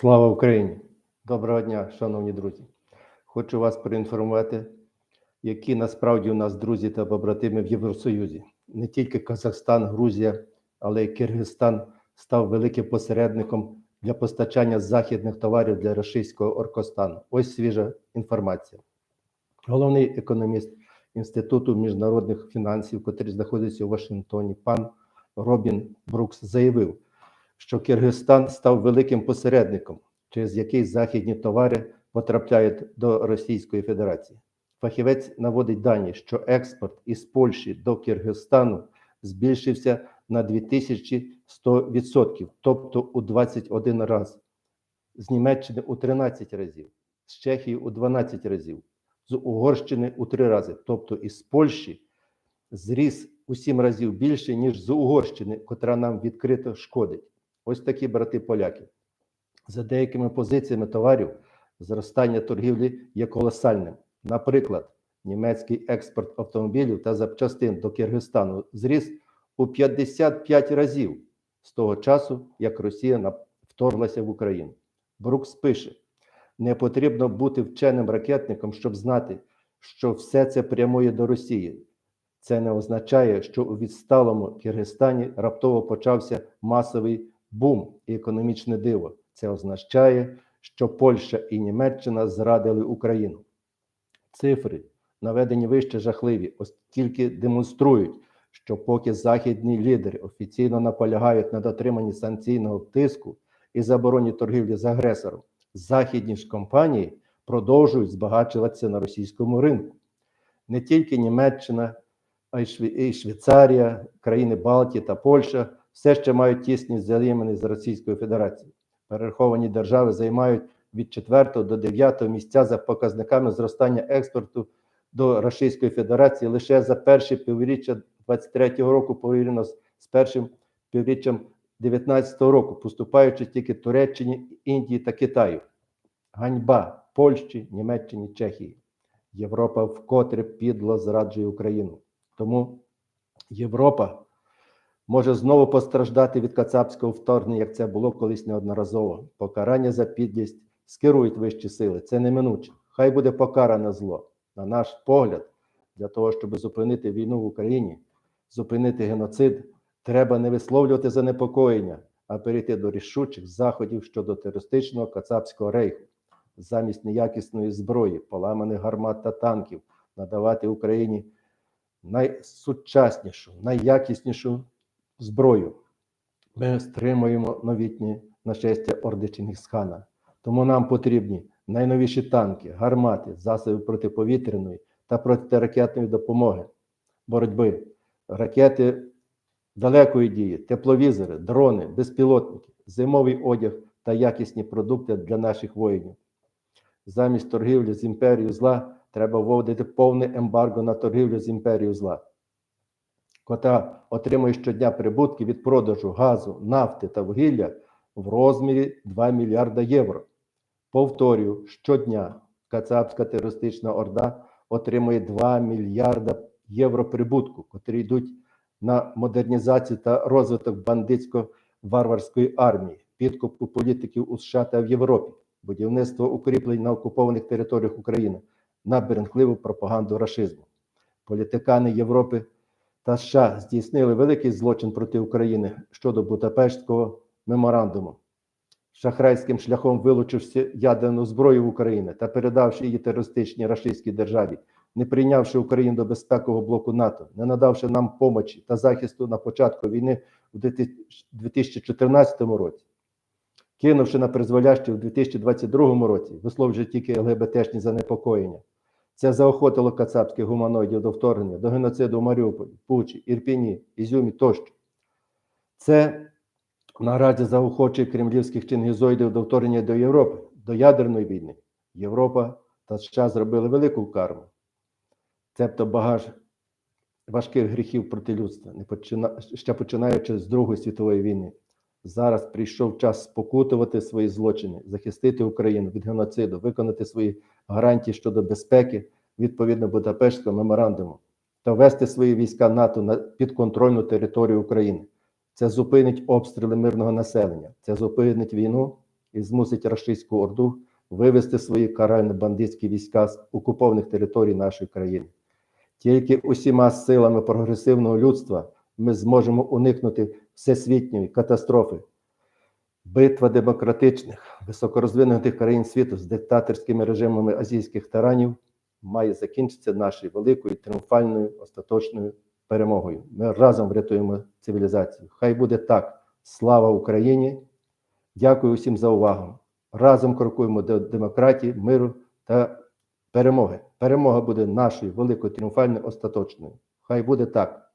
Слава Україні! Доброго дня, шановні друзі. Хочу вас проінформувати, які насправді у нас друзі та побратими в Євросоюзі. Не тільки Казахстан, Грузія, але й Киргизстан став великим посередником для постачання західних товарів для російського Оркостану. Ось свіжа інформація. Головний економіст Інституту міжнародних фінансів, котрий знаходиться у Вашингтоні, пан Робін Брукс, заявив, що Киргизстан став великим посередником, через який західні товари потрапляють до Російської Федерації. Фахівець наводить дані, що експорт із Польщі до Киргизстану збільшився на 2100%, тобто у 21 раз, з Німеччини у 13 разів, з Чехії у 12 разів, з Угорщини у 3 рази, тобто із Польщі зріс у 7 разів більше, ніж з Угорщини, котра нам відкрито шкодить. Ось такі брати поляки. За деякими позиціями товарів зростання торгівлі є колосальним. Наприклад, німецький експорт автомобілів та запчастин до Киргизстану зріс у 55 разів з того часу, як Росія вторглася в Україну. Брукс пише: не потрібно бути вченим ракетником, щоб знати, що все це прямує до Росії. Це не означає, що у відсталому Киргизстані раптово почався масовий бум і економічне диво. Це означає, що Польща і Німеччина зрадили Україну. Цифри, наведені вище жахливі, оскільки демонструють, що поки західні лідери офіційно наполягають на дотриманні санкційного тиску і забороні торгівлі з агресором, західні ж компанії продовжують збагачуватися на російському ринку. Не тільки Німеччина, а й Швейцарія, країни Балтії та Польща все ще мають тісні взаємини з Російською Федерацією. Перераховані держави займають від 4 до 9 місця за показниками зростання експорту до Російської Федерації лише за перше півріччя 23-го року порівняно з першим півріччям 19-го року, поступаючи тільки Туреччині, Індії та Китаю. Ганьба Польщі, Німеччині, Чехії. Європа вкотре підло зраджує Україну. Тому Європа може знову постраждати від кацапського вторгнення, як це було колись неодноразово. Покарання за підлість скерують вищі сили. Це неминуче. Хай буде покаране зло. На наш погляд, для того, щоб зупинити війну в Україні, зупинити геноцид, треба не висловлювати занепокоєння, а перейти до рішучих заходів щодо терористичного кацапського рейху, замість неякісної зброї, поламаних гармат та танків, надавати Україні найсучаснішу, найякіснішу зброю. Ми стримуємо новітнє нашестя орди Чингісхана. Тому нам потрібні найновіші танки, гармати, засоби протиповітряної та протиракетної допомоги, боротьби, ракети далекої дії, тепловізори, дрони, безпілотники, зимовий одяг та якісні продукти для наших воїнів. Замість торгівлі з імперією зла треба вводити повне ембарго на торгівлю з імперією зла, котра отримує щодня прибутки від продажу газу, нафти та вугілля в розмірі 2 мільярда євро. Повторюю, щодня Кацапська терористична орда отримує 2 мільярда євро прибутку, котрі йдуть на модернізацію та розвиток бандитсько-варварської армії, підкупку політиків у США та в Європі, будівництво укріплень на окупованих територіях України, на брехливу пропаганду рашизму. Політикани Європи та США здійснили великий злочин проти України щодо Будапештського меморандуму шахрайським шляхом вилучивши ядерну зброю в Україні та передавши її терористичній рашистській державі, не прийнявши Україну до безпекового блоку НАТО, не надавши нам помочі та захисту на початку війни у 2014 році, кинувши на призволяще у 2022 році, висловлюючи тільки ЛГБТшні занепокоєння. Це заохотило кацапських гуманоїдів до вторгнення, до геноциду в Маріуполі, Пучі, Ірпіні, Ізюмі тощо. Це наразі заохочує кремлівських чингізоїдів до вторгнення до Європи, до ядерної війни. Європа та США зробили велику карму, цебто багаж важких гріхів проти людства, ще починаючи з Другої світової війни. Зараз прийшов час спокутувати свої злочини, захистити Україну від геноциду, виконати свої гарантії щодо безпеки відповідно Будапештського меморандуму та ввести свої війська НАТО на підконтрольну територію України. Це зупинить обстріли мирного населення, це зупинить війну і змусить рашистську орду вивести свої карально-бандитські війська з окупованих територій нашої країни. Тільки усіма силами прогресивного людства ми зможемо уникнути всесвітньої катастрофи. Битва демократичних, високорозвинутих країн світу з диктаторськими режимами азійських таранів має закінчитися нашою великою тріумфальною остаточною перемогою. Ми разом врятуємо цивілізацію. Хай буде так. Слава Україні! Дякую всім за увагу. Разом крокуємо до демократії, миру та перемоги. Перемога буде нашою великою тріумфальною остаточною. Хай буде так.